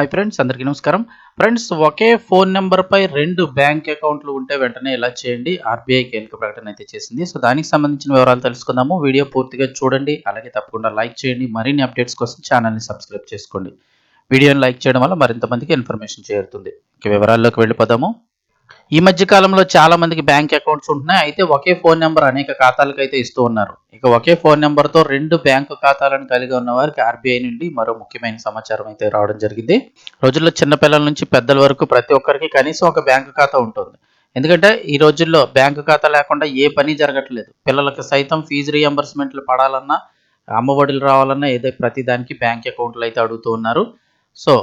Hi friends అందరికీ నమస్కారం. Friends ఒకే phone నెంబర్పై రెండు బ్యాంక్ అకౌంట్లు ఉంటే వెంటనే ఇలా చేయండి? ఆర్బీఐ కీలక ప్రకటన అయితే చేసింది. సో దానికి సంబంధించిన వివరాలు తెలుసుకుందాము. వీడియో పూర్తిగా చూడండి. అలాగే తప్పకుండా లైక్ చేయండి. మరిన్ని అప్డేట్స్ కోసం ఛానల్ని సబ్స్క్రైబ్ చేసుకోండి. వీడియోని లైక్ చేయడం వల్ల మరింత మందికి ఇన్ఫర్మేషన్ చేరుతుంది. ఇక వివరాల్లోకి వెళ్ళిపోదాము. ఈ మధ్య కాలంలో చాలా మందికి బ్యాంక్ అకౌంట్స్ ఉంటున్నాయి. అయితే ఒకే ఫోన్ నెంబర్ అనేక ఖాతాలకు అయితే ఇస్తూ ఉన్నారు. ఇక ఒకే ఫోన్ నెంబర్తో రెండు బ్యాంకు ఖాతాలను కలిగి ఉన్న వారికి ఆర్బీఐ నుండి మరో ముఖ్యమైన సమాచారం అయితే రావడం జరిగింది. రోజుల్లో చిన్నపిల్లల నుంచి పెద్దల వరకు ప్రతి ఒక్కరికి కనీసం ఒక బ్యాంకు ఖాతా ఉంటుంది. ఎందుకంటే ఈ రోజుల్లో బ్యాంకు ఖాతా లేకుండా ఏ పని జరగట్లేదు. పిల్లలకు సైతం ఫీజు రియంబర్స్మెంట్లు పడాలన్నా అమ్మఒడిలు రావాలన్నా ఏదో ప్రతి దానికి బ్యాంక్ అకౌంట్లు అయితే అడుగుతూ ఉన్నారు. సో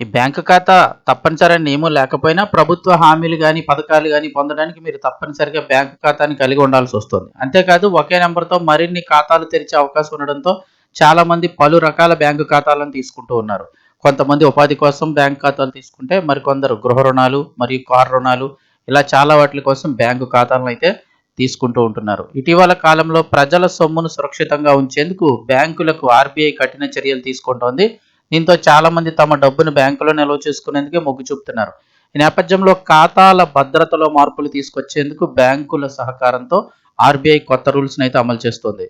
ఈ బ్యాంకు ఖాతా తప్పనిసరి నియమం లేకపోయినా ప్రభుత్వ హామీలు కానీ పథకాలు కానీ పొందడానికి మీరు తప్పనిసరిగా బ్యాంకు ఖాతాని కలిగి ఉండాల్సి వస్తుంది. అంతేకాదు ఒకే నెంబర్తో మరిన్ని ఖాతాలు తెరిచే అవకాశం ఉండడంతో చాలామంది పలు రకాల బ్యాంకు ఖాతాలను తీసుకుంటూ ఉన్నారు. కొంతమంది ఉపాధి కోసం బ్యాంకు ఖాతాలు తీసుకుంటే మరికొందరు గృహ రుణాలు మరియు కారు రుణాలు ఇలా చాలా వాటి కోసం బ్యాంకు ఖాతాలను అయితే తీసుకుంటూ ఉంటున్నారు. ఇటీవల కాలంలో ప్రజల సొమ్మును సురక్షితంగా ఉంచేందుకు బ్యాంకులకు ఆర్బీఐ కఠిన చర్యలు తీసుకుంటోంది. దీంతో చాలా మంది తమ డబ్బును బ్యాంకులో నిల్వ చేసుకునేందుకే మొగ్గు చూపుతున్నారు. ఈ నేపథ్యంలో ఖాతాల భద్రతలో మార్పులు తీసుకొచ్చేందుకు బ్యాంకుల సహకారంతో ఆర్బీఐ కొత్త రూల్స్ అయితే అమలు చేస్తుంది.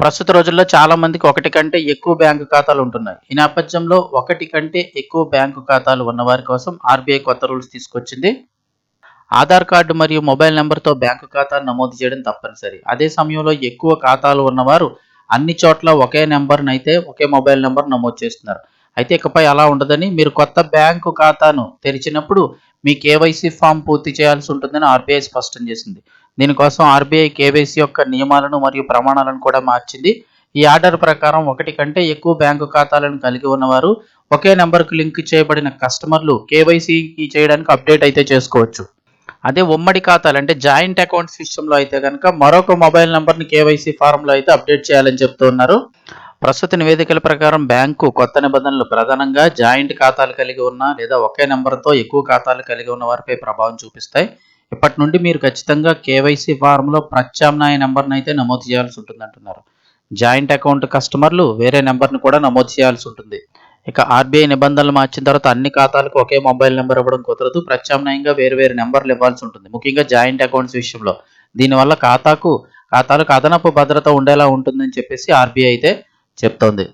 ప్రస్తుత రోజుల్లో చాలా మందికి ఒకటి కంటే ఎక్కువ బ్యాంకు ఖాతాలు ఉంటున్నాయి. ఈ నేపథ్యంలో ఒకటి కంటే ఎక్కువ బ్యాంకు ఖాతాలు ఉన్న వారి కోసం ఆర్బీఐ కొత్త రూల్స్ తీసుకొచ్చింది. ఆధార్ కార్డు మరియు మొబైల్ నెంబర్తో బ్యాంకు ఖాతాను నమోదు చేయడం తప్పనిసరి. అదే సమయంలో ఎక్కువ ఖాతాలు ఉన్నవారు అన్ని చోట్ల ఒకే నెంబర్ని అయితే ఒకే మొబైల్ నెంబర్ నమోదు చేస్తున్నారు. అయితే ఇకపై అలా ఉండదని మీరు కొత్త బ్యాంకు ఖాతాను తెరిచినప్పుడు మీ కేవైసీ ఫామ్ పూర్తి చేయాల్సి ఉంటుందని ఆర్బీఐ స్పష్టం చేసింది. దీనికోసం ఆర్బీఐ కేవైసీ యొక్క నియమాలను మరియు ప్రమాణాలను కూడా మార్చింది. ఈ ఆర్డర్ ప్రకారం ఒకటి కంటే ఎక్కువ బ్యాంకు ఖాతాలను కలిగి ఉన్నవారు ఒకే నెంబర్కు లింక్ చేయబడిన కస్టమర్లు కేవైసీకి చేయడానికి అప్డేట్ అయితే చేసుకోవచ్చు. అదే ఉమ్మడి ఖాతాలు అంటే జాయింట్ అకౌంట్స్ విషయంలో అయితే కనుక మరొక మొబైల్ నెంబర్ని కేవైసీ ఫారంలో అయితే అప్డేట్ చేయాలని చెప్తూ ఉన్నారు. ప్రస్తుత నివేదికల ప్రకారం బ్యాంకు కొత్త నిబంధనలు ప్రధానంగా జాయింట్ ఖాతాలు కలిగి ఉన్న లేదా ఒకే నెంబర్తో ఎక్కువ ఖాతాలు కలిగి ఉన్న వారిపై ప్రభావం చూపిస్తాయి. ఇప్పటి నుండి మీరు ఖచ్చితంగా కేవైసీ ఫారంలో ప్రత్యామ్నాయ నెంబర్ని అయితే నమోదు చేయాల్సి ఉంటుంది అంటున్నారు జాయింట్ అకౌంట్ కస్టమర్లు వేరే నెంబర్ని కూడా నమోదు చేయాల్సి ఉంటుంది. ఇక ఆర్బీఐ నిబంధనలు మార్చిన తర్వాత అన్ని ఖాతాలకు ఒకే మొబైల్ నెంబర్ ఇవ్వడం కుదరదు. ప్రత్యామ్నాయంగా వేరు వేరు నెంబర్లు ఇవ్వాల్సి ఉంటుంది. ముఖ్యంగా జాయింట్ అకౌంట్స్ విషయంలో. దీనివల్ల ఖాతాకు ఖాతాలకు అదనపు భద్రత ఉండేలా ఉంటుందని చెప్పేసి ఆర్బీఐ అయితే చెప్తోంది.